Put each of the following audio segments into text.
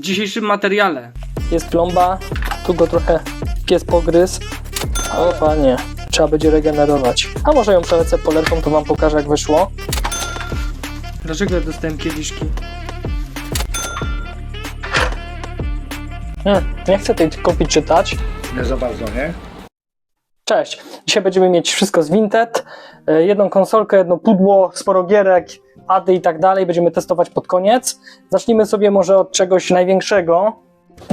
W dzisiejszym materiale Jest plomba, tu go trochę pies pogryzł. O panie, trzeba będzie regenerować. A może ją przelecę polerką, to wam pokażę jak wyszło. Dlaczego ja dostałem kieliszki? Nie, nie chcę tej kopić czytać. Nie za bardzo, nie? Cześć, dzisiaj będziemy mieć wszystko z Vinted. E, Jedną konsolkę, jedno pudło, sporo gierek, pady i tak dalej. Będziemy testować pod koniec. Zacznijmy sobie może od czegoś największego,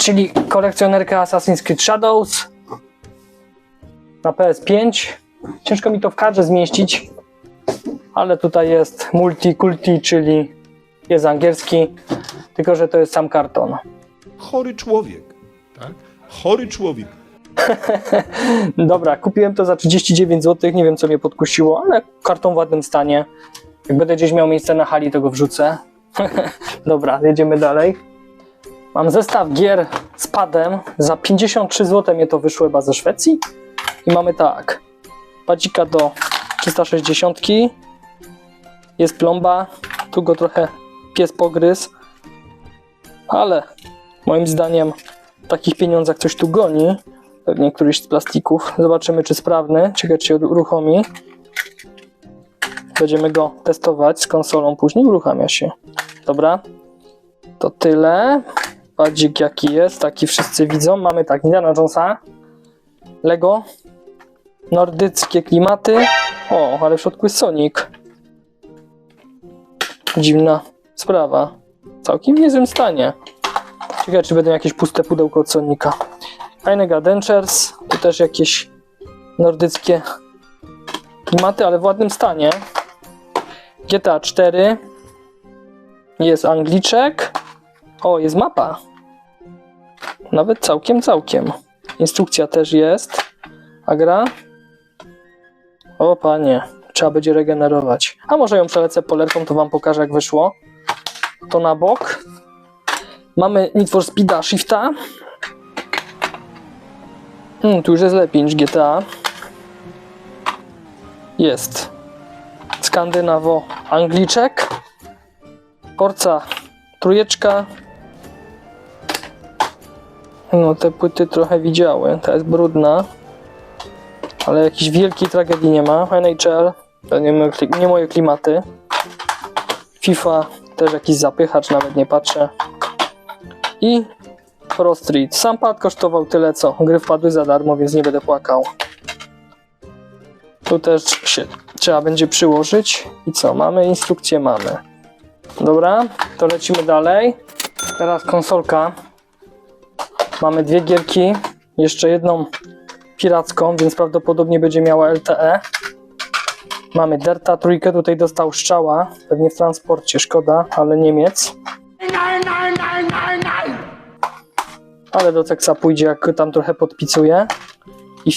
czyli kolekcjonerka Assassin's Creed Shadows na PS5. Ciężko mi to w kadrze zmieścić, ale tutaj jest multi-kulti, czyli jest angielski, tylko że to jest sam karton. chory człowiek, tak? Chory człowiek. Dobra, kupiłem to za 39 zł, nie wiem co mnie podkusiło, ale karton w ładnym stanie. Jak będę gdzieś miał miejsce na hali, to go wrzucę. Dobra, jedziemy dalej. Mam zestaw gier z padem. Za 53 zł mnie to wyszło chyba ze Szwecji. I mamy tak. Padzika do 360. Jest plomba. Tu go trochę pies pogryzł. Ale moim zdaniem w takich pieniądzach coś tu goni. Pewnie któryś z plastików. Zobaczymy, czy sprawny. Ciekawe, czy się uruchomi. Będziemy go testować z konsolą później. Uruchamia się. Dobra. To tyle. Padzik jaki jest, taki wszyscy widzą. Mamy tak, Indiana Jonesa. Lego. Nordyckie klimaty. O, ale w środku jest Sonic. Dziwna sprawa. W całkiem niezłym stanie. Ciekawe, czy będą jakieś puste pudełko od Sonika. Fajne Adventures, tu też jakieś nordyckie klimaty, ale w ładnym stanie. GTA 4. Jest Angliczek. O, jest mapa. Nawet całkiem, całkiem. Instrukcja też jest. A gra? O panie, trzeba będzie regenerować. A może ją przelecę polerką, to wam pokażę jak wyszło. To na bok. Mamy Need for Speeda Shifta. Hmm, tu już jest lepiej niż GTA. Jest. Skandynawo Angliczek. Forza trójeczka. No te płyty trochę widziały. Ta jest brudna. Ale jakiejś wielkiej tragedii nie ma. NHL. To nie, nie moje klimaty. FIFA. Też jakiś zapychacz, nawet nie patrzę. I Pro Street. Sam pad kosztował tyle co. Gry wpadły za darmo, więc nie będę płakał. Tu też się trzeba będzie przyłożyć. I co? Mamy instrukcję, mamy. Dobra, to lecimy dalej. Teraz konsolka. Mamy dwie gierki. Jeszcze jedną piracką, więc prawdopodobnie będzie miała LTE. Mamy Derta trójkę, tutaj dostał strzała. Pewnie w transporcie, szkoda, ale Niemiec. Ale do Teksa pójdzie, jak tam trochę podpicuje. I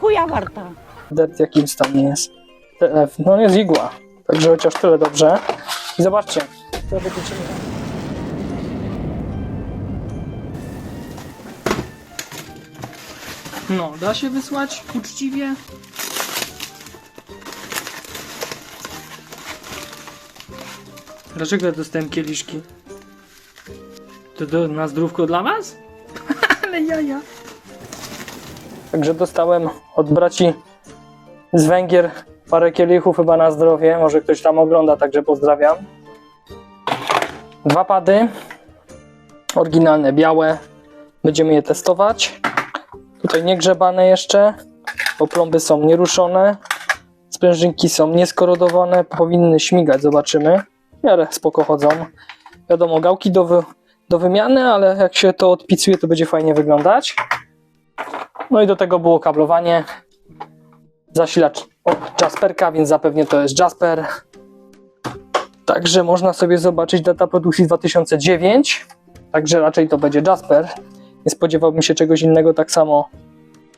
Chuja warta. Dert jakim stanie jest. TF. No jest igła. Także chociaż tyle dobrze. I zobaczcie. To No, da się wysłać uczciwie? Dlaczego ja dostałem kieliszki? To do, na zdrówko dla was? Ale jaja. Także dostałem od braci z Węgier parę kielichów chyba na zdrowie. Może ktoś tam ogląda, także pozdrawiam. Dwa pady. Oryginalne, białe. Będziemy je testować. Tutaj niegrzebane jeszcze, bo plomby są nieruszone. Sprężynki są nieskorodowane, powinny śmigać, zobaczymy. W miarę spoko chodzą. Wiadomo, gałki do, wy, do wymiany, ale jak się to odpicuje, to będzie fajnie wyglądać. No i do tego było kablowanie. Zasilacz od Jasperka, więc zapewnie to jest Jasper. Także można sobie zobaczyć data produkcji 2009. Także raczej to będzie Jasper. Nie spodziewałbym się czegoś innego. Tak samo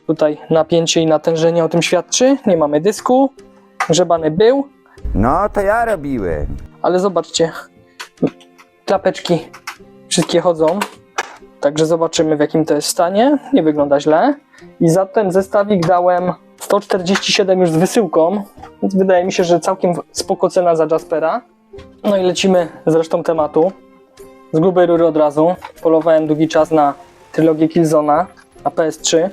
tutaj napięcie i natężenie o tym świadczy. Nie mamy dysku. Grzebany był, No, to ja robiłem. ale zobaczcie. Klapeczki wszystkie chodzą. Także zobaczymy w jakim to jest stanie. Nie wygląda źle. I za ten zestawik dałem 147 już z wysyłką. Więc wydaje mi się, że całkiem spoko cena za Jaspera. No i lecimy z resztą tematu. z grubej rury od razu. Polowałem długi czas na trylogię Killzona na PS3.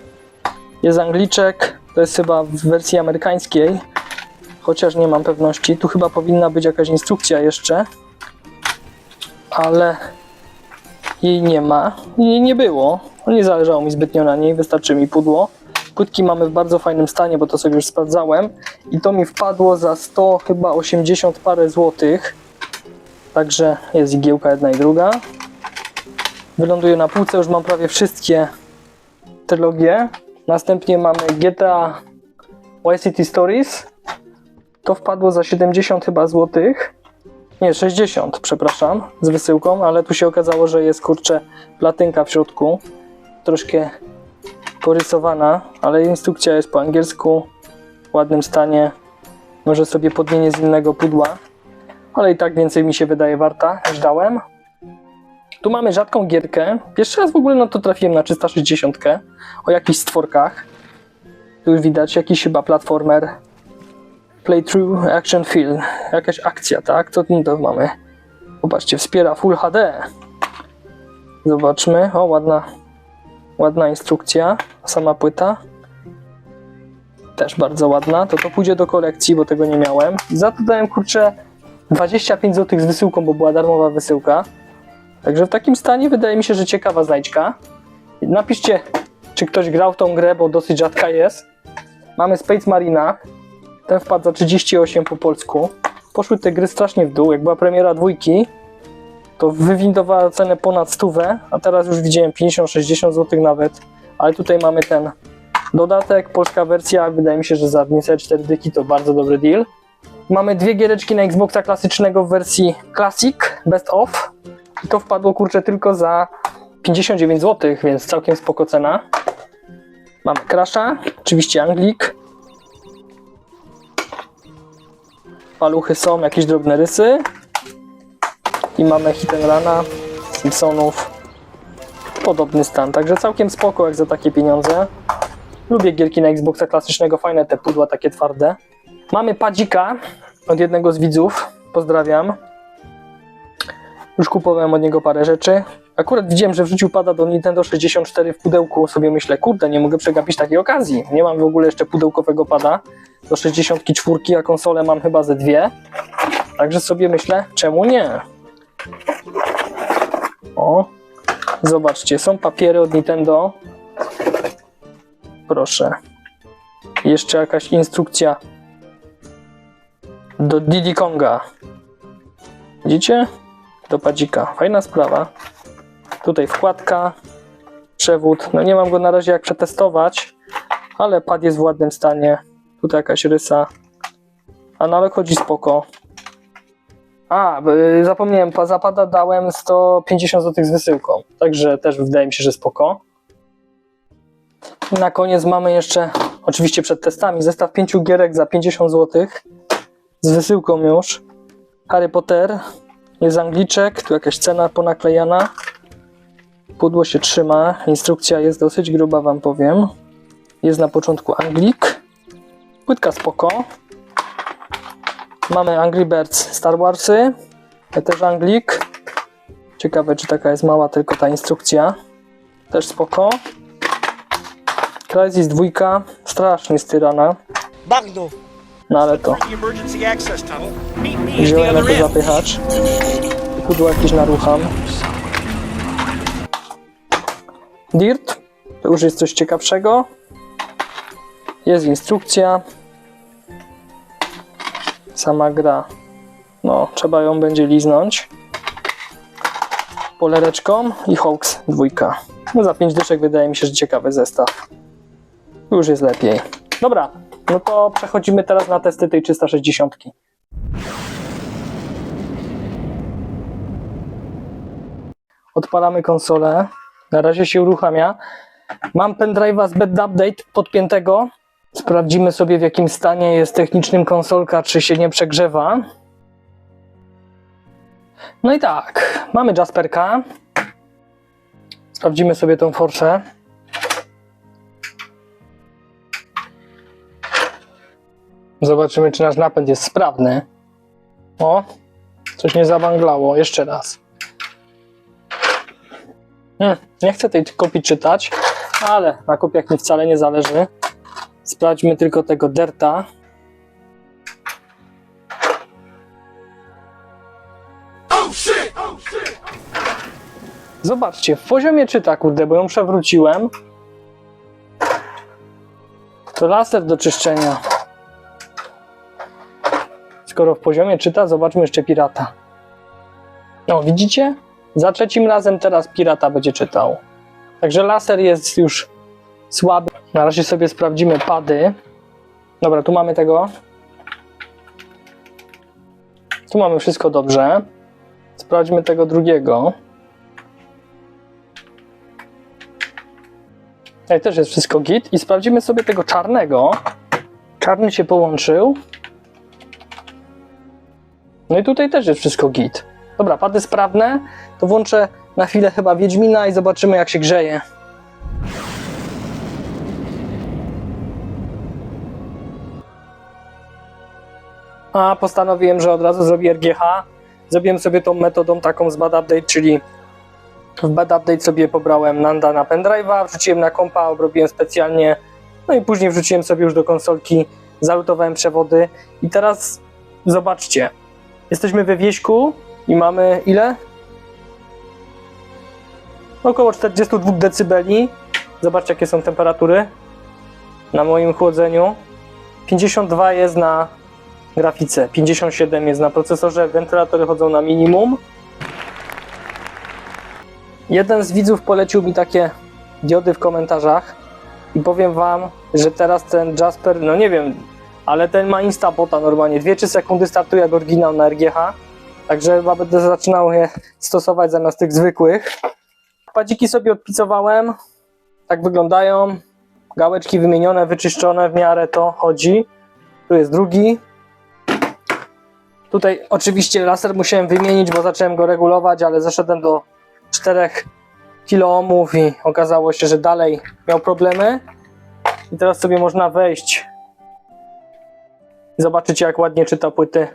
Jest Angliczek, to jest chyba w wersji amerykańskiej, chociaż nie mam pewności. Tu chyba powinna być jakaś instrukcja jeszcze, ale jej nie ma. Jej nie było. Nie zależało mi zbytnio na niej, wystarczy mi pudło. Płytki mamy w bardzo fajnym stanie, bo to sobie już sprawdzałem. I to mi wpadło za 100 chyba 80 parę złotych. Także jest igiełka jedna i druga. Wyląduje na półce, już mam prawie wszystkie trylogie. Następnie mamy GTA Vice City Stories. To wpadło za 70 chyba złotych. Nie, 60, przepraszam, z wysyłką, ale tu się okazało, że jest kurczę platynka w środku. Troszkę porysowana, ale instrukcja jest po angielsku, w ładnym stanie. Może sobie podmienię z innego pudła, ale i tak więcej mi się wydaje warta niż dałem. Tu mamy rzadką gierkę. Pierwszy raz w ogóle no to trafiłem na 360 o jakichś stworkach. Tu już widać jakiś chyba platformer. Playthrough Action Film. Jakaś akcja, tak? Co to mamy? Popatrzcie, wspiera Full HD. Zobaczmy. O, ładna, ładna instrukcja. Sama płyta. Też bardzo ładna. To to pójdzie do kolekcji, bo tego nie miałem. Za to dałem kurczę 25 zł z wysyłką, bo była darmowa wysyłka. Także w takim stanie wydaje mi się, że ciekawa znajdźka. Napiszcie, czy ktoś grał w tą grę, bo dosyć rzadka jest. Mamy Space Marina. Ten wpadł za 38 po polsku. Poszły te gry strasznie w dół. Jak była premiera dwójki, to wywindowała cenę ponad stówę, a teraz już widziałem 50-60 zł nawet. Ale tutaj mamy ten dodatek, polska wersja. Wydaje mi się, że za niecałe 4 dyki to bardzo dobry deal. Mamy dwie giereczki na Xboxa klasycznego w wersji Classic, Best of. I to wpadło kurczę tylko za 59 zł, więc całkiem spoko cena. Mamy Crasha, oczywiście Anglik. Paluchy są, jakieś drobne rysy. I mamy Hit and Runa, Simpsonów. Podobny stan, także całkiem spoko jak za takie pieniądze. Lubię gierki na Xboxa klasycznego, fajne te pudła takie twarde. Mamy padzika od jednego z widzów, pozdrawiam. Już kupowałem od niego parę rzeczy. Akurat widziałem, że wrzucił pada do Nintendo 64 w pudełku. Sobie myślę, kurde, nie mogę przegapić takiej okazji. Nie mam w ogóle jeszcze pudełkowego pada do 64, a konsolę mam chyba ze dwie. Także sobie myślę, czemu nie? O, zobaczcie, są papiery od Nintendo. Proszę. Jeszcze jakaś instrukcja do Diddy Konga. Widzicie? Do padzika. Fajna sprawa. Tutaj wkładka, przewód. No nie mam go na razie jak przetestować, ale pad jest w ładnym stanie. Tutaj jakaś rysa. Analog chodzi spoko. A, y, zapomniałem, pa- za pada dałem 150 zł z wysyłką, także też wydaje mi się, że spoko. Na koniec mamy jeszcze, oczywiście przed testami, zestaw 5 gierek za 50 zł z wysyłką już. Harry Potter, jest angliczek, tu jakaś cena ponaklejana. Pudło się trzyma, instrukcja jest dosyć gruba, wam powiem. Jest na początku Anglik. Płytka spoko. Mamy Angry Birds Star Warsy. Też Anglik. Ciekawe, czy taka jest mała tylko ta instrukcja. Też spoko. Crysis 2. Strasznie styrana. Bagno. No ale to. Wziąłem jako zapychacz. Pudło jakieś narucham. Dirt. To już jest coś ciekawszego. Jest instrukcja. Sama gra. No, trzeba ją będzie liznąć. Polereczką i Hawks dwójka. No za 5 dyszek wydaje mi się, że ciekawy zestaw. Już jest lepiej. Dobra, no to przechodzimy teraz na testy tej 360. Odpalamy konsolę. Na razie się uruchamia. Mam pendrive'a z Bad Update podpiętego. Sprawdzimy sobie w jakim stanie jest technicznym konsolka, czy się nie przegrzewa. No i tak, mamy Jasperka. Sprawdzimy sobie tą forszę. Zobaczymy, czy nasz napęd jest sprawny. O, coś nie zawanglało. Jeszcze raz. Hmm, nie chcę tej kopii czytać, ale na kopiach mi wcale nie zależy. Sprawdźmy tylko tego derta. Zobaczcie, w poziomie czyta, kurde, bo ją przewróciłem. To laser do czyszczenia. Skoro w poziomie czyta, zobaczmy jeszcze pirata. No, widzicie? Za trzecim razem teraz pirata będzie czytał. Także laser jest już słaby. Na razie sobie sprawdzimy pady. Dobra, tu mamy tego. Tu mamy wszystko dobrze. Sprawdźmy tego drugiego. Tutaj też jest wszystko git. I sprawdzimy sobie tego czarnego. Czarny się połączył. No i tutaj też jest wszystko git. Dobra, pady sprawne. To włączę na chwilę chyba Wiedźmina i zobaczymy jak się grzeje. A postanowiłem, że od razu zrobię RGH. Zrobiłem sobie tą metodą taką z bad update, czyli w bad update sobie pobrałem Nanda na pendrive'a, wrzuciłem na kompa, obrobiłem specjalnie, no i później wrzuciłem sobie już do konsolki, zalutowałem przewody i teraz zobaczcie, jesteśmy we wieśku i mamy ile? Około 42 decybeli. Zobaczcie jakie są temperatury na moim chłodzeniu. 52 jest na grafice, 57 jest na procesorze, wentylatory chodzą na minimum. Jeden z widzów polecił mi takie diody w komentarzach i powiem wam, że teraz ten Jasper, no nie wiem, ale ten ma instabota normalnie, 2-3 sekundy startuje jak oryginał na RGH, także chyba będę zaczynał je stosować zamiast tych zwykłych. Padziki sobie odpicowałem, tak wyglądają, gałeczki wymienione, wyczyszczone, w miarę to chodzi. Tu jest drugi. Tutaj oczywiście laser musiałem wymienić, bo zacząłem go regulować, ale zeszedłem do 4 kiloohmów i okazało się, że dalej miał problemy. I teraz sobie można wejść i zobaczyć jak ładnie czyta płyty.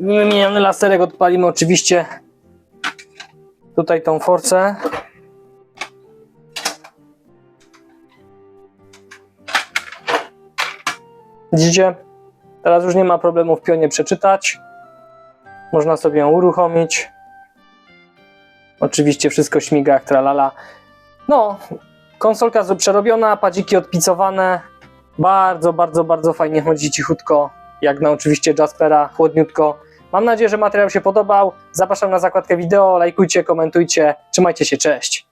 Wymieniony laserek odpalimy oczywiście tutaj tą forcę. Widzicie? Teraz już nie ma problemu w pionie przeczytać. Można sobie ją uruchomić. Oczywiście wszystko śmiga jak tralala. No, konsolka przerobiona, padziki odpicowane. Bardzo, bardzo, bardzo fajnie chodzi cichutko. Jak na oczywiście Jaspera, chłodniutko. Mam nadzieję, że materiał się podobał. Zapraszam na zakładkę wideo, lajkujcie, komentujcie. Trzymajcie się, cześć.